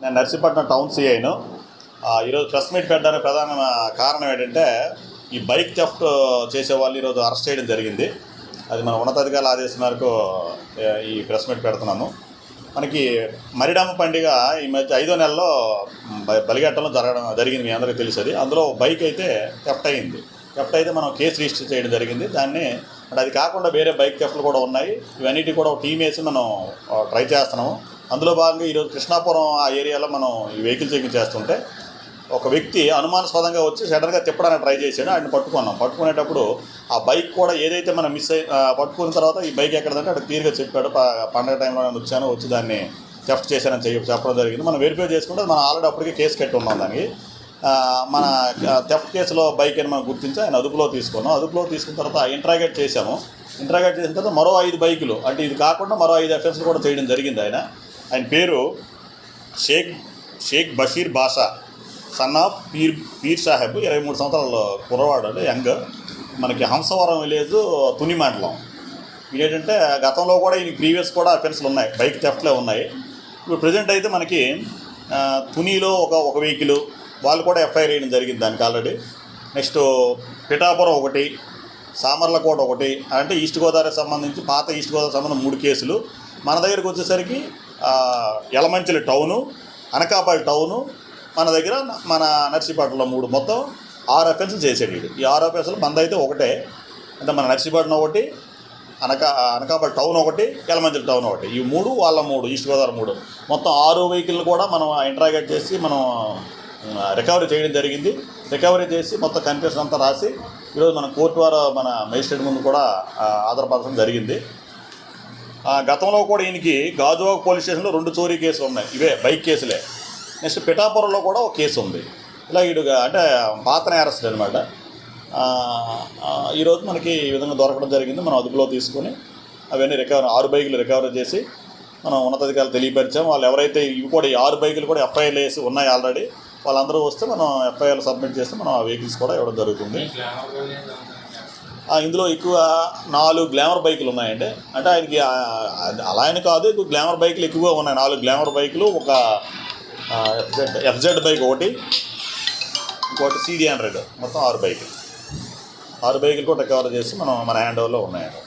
నేను నర్సీపట్నం టౌన్ సిఐను ఈరోజు press meet పెట్టడానికి ప్రధాన కారణం ఏంటంటే ఈ బైక్ థెఫ్ట్ చేసే వాళ్ళు ఈరోజు అరెస్ట్ చేయడం జరిగింది. అది మన ఉన్నతాధికారుల ఆదేశం మేరకు ఈ ప్రెస్ మీట్ పెడుతున్నాము మనకి మరిడమ్మ పండుగ ఈ మధ్య ఐదో నెలలో బ- బలిఘట్టంలో జరగడం జరిగింది మీ అందరికీ తెలుసుది. అందులో బైక్ అయితే థెఫ్ట్ అయింది. థెఫ్ట్ అయితే మనం కేసు రిజిస్టర్ చేయడం జరిగింది. దాన్ని అంటే అది కాకుండా వేరే బైక్ థెఫ్ట్లు కూడా ఉన్నాయి. ఇవన్నిటి కూడా ఒక టీం వేసి మనం ట్రై చేస్తున్నాము. అందులో భాగంగా ఈరోజు కృష్ణాపురం ఆ ఏరియాలో మనం ఈ వెహికల్ చెకింగ్ చేస్తుంటే ఒక వ్యక్తి అనుమానాస్పదంగా వచ్చి సడన్గా తిప్పడానికి ట్రై చేశాడు ఆయన పట్టుకున్నాం. పట్టుకునేటప్పుడు ఆ బైక్ కూడా ఏదైతే మనం మిస్ అయి పట్టుకున్న తర్వాత ఈ బైక్ ఎక్కడదంటే అక్కడ క్లియర్గా చెప్పాడు. పండగ టైంలో నేను వచ్చాను వచ్చి దాన్ని థెఫ్ట్ చేశానని చెప్పి చెప్పడం జరిగింది. మనం వెరిఫై చేసుకుంటే మనం ఆల్రెడీ అప్పటికే కేసు కట్టి ఉన్నాం దానికి. మన థెఫ్ట్ కేసులో బైక్ అని మనం గుర్తించి ఆయన అదుపులో తీసుకున్నాం. అదుపులో తీసుకున్న తర్వాత ఇంట్రాగేట్ చేశాము. ఇంట్రాగేట్ చేసిన తర్వాత మరో ఐదు బైకులు అంటే ఇది కాకుండా మరో ఐదు ఎఫెన్స్లు కూడా చేయడం జరిగింది ఆయన. ఆయన పేరు షేక్ షేక్ బషీర్ బాషా. సన్ ఆఫ్ పీర్ పీర్ సాహెబ్ ఇరవై మూడు సంవత్సరాలు కుర్రవాడు యంగ్ మనకి హంసవరం విలేజ్ తుని మండలం. ఏంటంటే గతంలో కూడా ఈ ప్రీవియస్ కూడా అఫెన్స్లు ఉన్నాయి. బైక్ థెఫ్ట్లే ఉన్నాయి. ఇప్పుడు ప్రజెంట్ అయితే మనకి తునిలో ఒక ఒక వెహికల్ వాళ్ళు కూడా ఎఫ్ఐఆర్ వేయడం జరిగింది దానికి ఆల్రెడీ. నెక్స్ట్ పిఠాపురం ఒకటి సామర్లకోట ఒకటి అంటే ఈస్ట్ గోదావరికి సంబంధించి పాత ఈస్ట్ గోదావరి సంబంధించి మూడు కేసులు. మన దగ్గరికి వచ్చేసరికి యలమంచిలి టౌను అనకాపల్లి టౌను మన దగ్గర మన నర్సీపట్నంలో మూడు మొత్తం ఆరు ఎఫెన్స్లు చేసాడు వీడు. ఈ ఆరు ఎఫెన్స్లు మందైతే ఒకటే. అంటే మన నర్సీపట్నం ఒకటి అనకా అనకాపల్లి టౌన్ ఒకటి యలమంచిలి టౌన్ ఒకటి. ఈ మూడు వాళ్ళ మూడు ఈస్ట్ గోదావరి మూడు. మొత్తం ఆరు వెహికల్ కూడా మనం ఇంట్రాగేట్ చేసి మనం రికవరీ చేయడం జరిగింది. రికవరీ చేసి మొత్తం కన్ఫ్యూషన్ అంతా రాసి ఈరోజు మన కోర్టు వారు మన మేజిస్ట్రేట్ ముందు కూడా ఆధారపరచడం జరిగింది. ఆ, గతంలో కూడా ఈయనకి గాజువాక పోలీస్ స్టేషన్లో రెండు చోరీ కేసులు ఉన్నాయి. ఇవే బైక్ కేసులే. నెక్స్ట్ పిఠాపురంలో కూడా ఒక కేసు ఉంది. ఇలా ఈడుగా అంటే పాత నేరస్తుడు అనమాట. ఈరోజు మనకి ఈ విధంగా దొరకడం జరిగింది. మనం అదుపులో తీసుకొని అవన్నీ రికవర్ ఆరు బైకులు రికవరీ చేసి మనం ఉన్నతాధికారులు తెలియపరిచాం వాళ్ళు ఎవరైతే ఇవి కూడా ఈ ఆరు బైకులు కూడా ఎఫ్ఐఆర్లు వేసి ఉన్నాయి ఆల్రెడీ వాళ్ళందరూ వస్తే మనం ఎఫ్ఐఆర్ సబ్మిట్ చేస్తే మనం ఆ వెహికల్స్ కూడా ఇవ్వడం జరుగుతుంది. ఇందులో ఎక్కువ నాలుగు గ్లామర్ బైకులు ఉన్నాయండి. అంటే ఆయనకి అలా అని కాదు గ్లామర్ బైకులు ఎక్కువగా ఉన్నాయి. నాలుగు గ్లామర్ బైకులు ఒక ఎఫ్జెడ్ ఎఫ్జెడ్ బైక్ ఒకటి ఇంకోటి సిడి హండ్రెడ్ మొత్తం ఆరు బైకులు ఆరు బైకులు కూడా రికవర్ చేసి మనం మన హ్యాండ్ ఓవర్లో ఉన్నాయండి